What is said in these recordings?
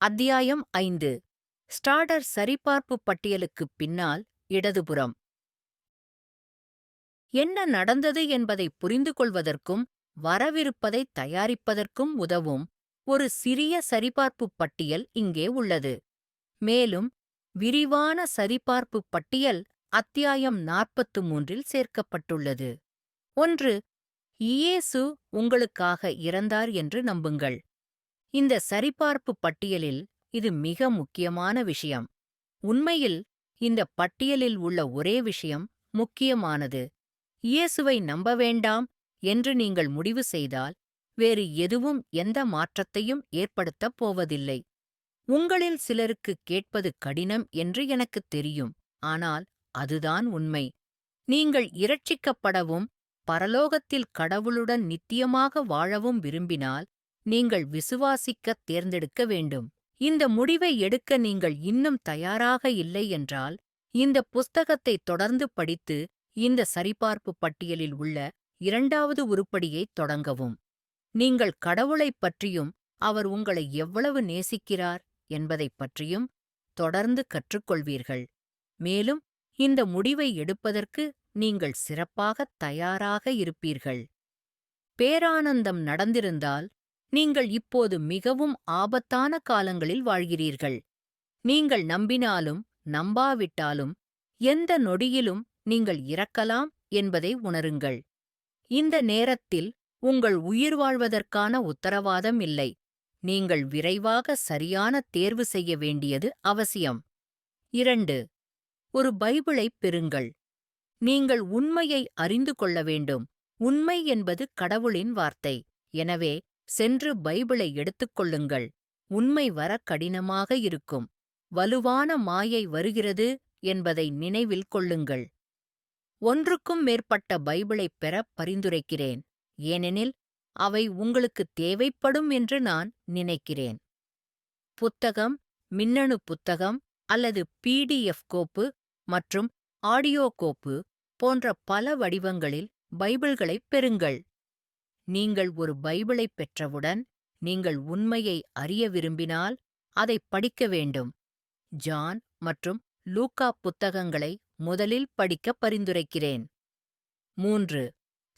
அத்தியாயம் ஐந்து. ஸ்டார்டர் சரிபார்ப்பு பட்டியலுக்குப் பின்னால் இடதுபுறம். என்ன நடந்தது என்பதை புரிந்து கொள்வதற்கும் வரவிருப்பதை தயாரிப்பதற்கும் உதவும் ஒரு சிறிய சரிபார்ப்பு பட்டியல் இங்கே உள்ளது. மேலும் விரிவான சரிபார்ப்பு பட்டியல் அத்தியாயம் நாற்பத்து மூன்றில் சேர்க்கப்பட்டுள்ளது. ஒன்று இயேசு உங்களுக்காக இறந்தார் என்று நம்புங்கள். இந்த சரிபார்ப்பு பட்டியலில் இது மிக முக்கியமான விஷயம். உண்மையில் இந்த பட்டியலில் உள்ள ஒரே விஷயம் முக்கியமானது. இயேசுவை நம்ப வேண்டாம் என்று நீங்கள் முடிவு செய்தால் வேறு எதுவும் எந்த மாற்றத்தையும் ஏற்படுத்தப் போவதில்லை. உங்களில் சிலருக்கு கேட்பது கடினம் என்று எனக்குத் தெரியும். ஆனால் அதுதான் உண்மை. நீங்கள் இரட்சிக்கப்படவும் பரலோகத்தில் கடவுளுடன் நித்தியமாக வாழவும் விரும்பினால் நீங்கள் விசுவாசிக்கத் தேர்ந்தெடுக்க வேண்டும். இந்த முடிவை எடுக்க நீங்கள் இன்னும் தயாராக இல்லை என்றால் இந்த புஸ்தகத்தை தொடர்ந்து படித்து இந்த சரிபார்ப்பு பட்டியலில் உள்ள இரண்டாவது உருப்படியைத் தொடங்கவும். நீங்கள் கடவுளைப் பற்றியும் அவர் உங்களை எவ்வளவு நேசிக்கிறார் என்பதைப் பற்றியும் தொடர்ந்து கற்றுக்கொள்வீர்கள். மேலும் இந்த முடிவை எடுப்பதற்கு நீங்கள் சிறப்பாகத் தயாராக இருப்பீர்கள். பேரானந்தம் நடந்திருந்தால் நீங்கள் இப்போது மிகவும் ஆபத்தான காலங்களில் வாழ்கிறீர்கள். நீங்கள் நம்பினாலும் நம்பாவிட்டாலும் எந்த நொடியிலும் நீங்கள் இறக்கலாம் என்பதை உணருங்கள். இந்த நேரத்தில் உங்கள் உயிர் வாழ்வதற்கான உத்தரவாதம் இல்லை. நீங்கள் விரைவாக சரியான தேர்வு செய்ய வேண்டியது அவசியம். இரண்டு ஒரு பைபிளைப் பெறுங்கள். நீங்கள் உண்மையை அறிந்து கொள்ள வேண்டும். உண்மை என்பது கடவுளின் வார்த்தை. எனவே சென்று பைபிளை எடுத்துக்கொள்ளுங்கள் உண்மை வர கடினமாக இருக்கும். வலுவான மாயை வருகிறது என்பதை நினைவில் கொள்ளுங்கள். ஒன்றுக்கும் மேற்பட்ட பைபிளைப் பெற பரிந்துரைக்கிறேன். ஏனெனில் அவை உங்களுக்கு தேவைப்படும் என்று நான் நினைக்கிறேன். புத்தகம் மின்னணு புத்தகம் அல்லது பிடிஎஃப் கோப்பு மற்றும் ஆடியோ கோப்பு போன்ற பல வடிவங்களில் பைபிள்களைப் பெறுங்கள். நீங்கள் ஒரு பைபிளைப் பெற்றவுடன் நீங்கள் உண்மையை அறிய விரும்பினால் அதைப் படிக்க வேண்டும். ஜான் மற்றும் லூக்கா புத்தகங்களை முதலில் படிக்க பரிந்துரைக்கிறேன். மூன்று.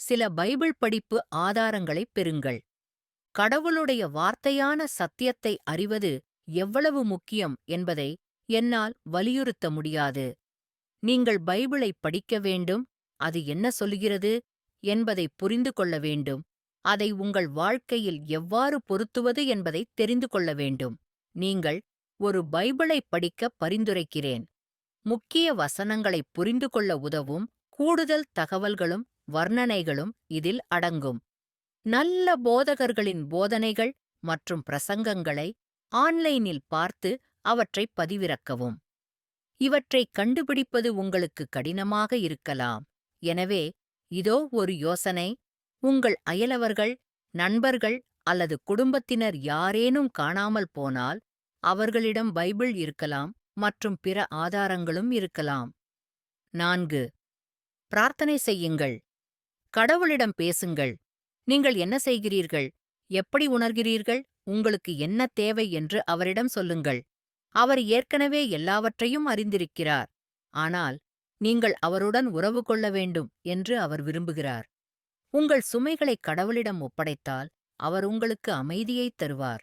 சில பைபிள் படிப்பு ஆதாரங்களைப் பெறுங்கள். கடவுளுடைய வார்த்தையான சத்தியத்தை அறிவது எவ்வளவு முக்கியம் என்பதை என்னால் வலியுறுத்த முடியாது. நீங்கள் பைபிளை படிக்க வேண்டும் அது என்ன சொல்கிறது என்பதை புரிந்து கொள்ள வேண்டும். அதை உங்கள் வாழ்க்கையில் எவ்வாறு பொருத்துவது என்பதை தெரிந்து கொள்ள வேண்டும். நீங்கள் ஒரு பைபிளை படிக்க பரிந்துரைக்கிறேன். முக்கிய வசனங்களைப் புரிந்து கொள்ள உதவும் கூடுதல் தகவல்களும் வர்ணனைகளும் இதில் அடங்கும். நல்ல போதகர்களின் போதனைகள் மற்றும் பிரசங்கங்களை ஆன்லைனில் பார்த்து அவற்றை பதிவிறக்கவும். இவற்றை கண்டுபிடிப்பது உங்களுக்கு கடினமாக இருக்கலாம். எனவே இதோ ஒரு யோசனை. உங்கள் அயலவர்கள் நண்பர்கள் அல்லது குடும்பத்தினர் யாரேனும் காணாமல் போனால் அவர்களிடம் பைபிள் இருக்கலாம் மற்றும் பிற ஆதாரங்களும் இருக்கலாம். நான்கு பிரார்த்தனை செய்யுங்கள். கடவுளிடம் பேசுங்கள். நீங்கள் என்ன செய்கிறீர்கள்? எப்படி உணர்கிறீர்கள்? உங்களுக்கு என்ன தேவை என்று அவரிடம் சொல்லுங்கள். அவர் ஏற்கனவே எல்லாவற்றையும் அறிந்திருக்கிறார். ஆனால் நீங்கள் அவருடன் உறவு கொள்ள வேண்டும் என்று அவர் விரும்புகிறார். உங்கள் சுமைகளை கடவுளிடம் ஒப்படைத்தால் அவர் உங்களுக்கு அமைதியைத் தருவார்.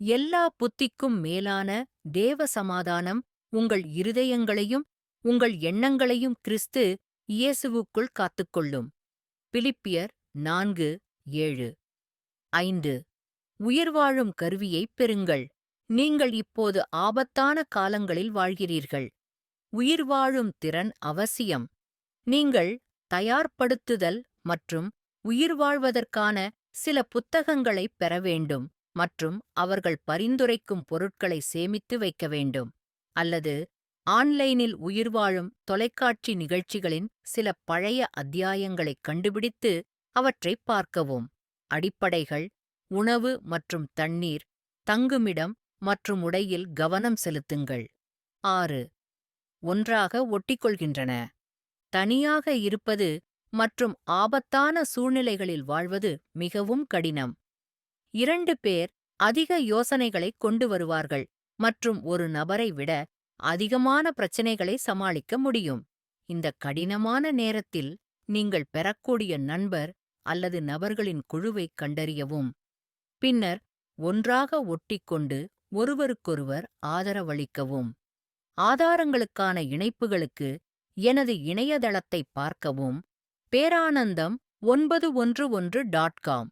எல்லா புத்திக்கும் மேலான தேவ சமாதானம் உங்கள் இருதயங்களையும் உங்கள் எண்ணங்களையும் கிறிஸ்து இயேசுவுக்குள் காத்துக்கொள்ளும். பிலிப்பியர் நான்கு ஏழு. ஐந்து. உயிர்வாழும் கருவியைப் பெறுங்கள். நீங்கள் இப்போது ஆபத்தான காலங்களில் வாழ்கிறீர்கள். உயிர்வாழும் திறன் அவசியம். நீங்கள் தயார்படுத்துதல் மற்றும் உயிர் வாழ்வதற்கான சில புத்தகங்களைப் பெற வேண்டும் மற்றும் அவர்கள் பரிந்துரைக்கும் பொருட்களை சேமித்து வைக்க வேண்டும். அல்லது ஆன்லைனில் உயிர்வாழும் தொலைக்காட்சி நிகழ்ச்சிகளின் சில பழைய அத்தியாயங்களைக் கண்டுபிடித்து அவற்றைப் பார்க்கவும். அடிப்படைகள் உணவு மற்றும் தண்ணீர் தங்குமிடம் மற்றும் உடையில் கவனம் செலுத்துங்கள். ஆறு. ஒன்றாக ஒட்டிக்கொள்கின்றன. தனியாக இருப்பது மற்றும் ஆபத்தான சூழ்நிலைகளில் வாழ்வது மிகவும் கடினம் இரண்டு பேர் அதிக யோசனைகளைக் கொண்டு வருவார்கள் மற்றும் ஒரு நபரை விட அதிகமான பிரச்சனைகளை சமாளிக்க முடியும். இந்த கடினமான நேரத்தில் நீங்கள் பெறக்கூடிய நண்பர் அல்லது நபர்களின் குழுவைக் கண்டறியவும். பின்னர் ஒன்றாக ஒட்டிக்கொண்டு ஒருவருக்கொருவர் ஆதரவளிக்கவும். ஆதாரங்களுக்கான இணைப்புகளுக்கு எனது இணையதளத்தைப் பார்க்கவும் பேரானந்தம் ஒன்பது ஒன்று ஒன்று டாட் காம்